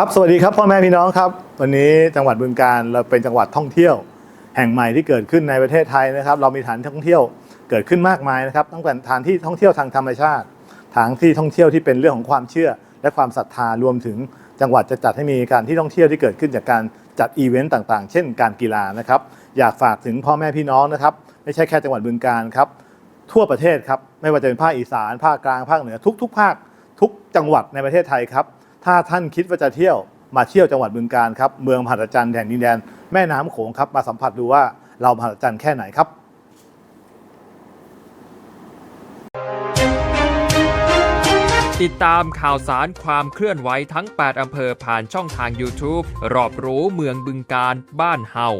ครับสวัสดีครับพ่อแม่พี่น้องครับ วันนี้จังหวัดบึงการเราเป็นจังหวัดท่องเที่ยว แห่งใหม่ที่เกิดขึ้นในประเทศไทยนะครับ เรามีฐานท่องเที่ยวเกิดขึ้นมากมายนะครับตั้งแต่ฐานที่ท่องเที่ยวทางธรรมชาติฐานที่ท่องเที่ยวที่เป็นเรื่องของความเชื่อ และความศรัทธารวมถึงจังหวัดจะจัดให้มีการที่ท่องเที่ยวที่เกิดขึ้นจากการจัดอีเวนต์ต่างๆ เช่น การกีฬานะครับ อยากฝากถึงพ่อแม่พี่น้องนะครับ ไม่ใช่แค่จังหวัดบึงการครับ ทั่วประเทศครับ ไม่ว่าจะเป็นภาคอีสาน ภาคกลาง ภาคเหนือ ทุก ๆ ภาค ทุกจังหวัดในประเทศไทยครับ ถ้าท่านคิดว่าจะเที่ยวมาเที่ยวจังหวัดบึงการครับเมืองมหัศจรรย์แห่งดินแดนแม่น้ำโขงครับมาสัมผัสดูว่าเรามหัศจรรย์แค่ไหนครับติดตามข่าวสารความเคลื่อนไหวทั้ง 8 อำเภอผ่านช่องทาง YouTube รอบรู้เมืองบึงการบ้านเฮา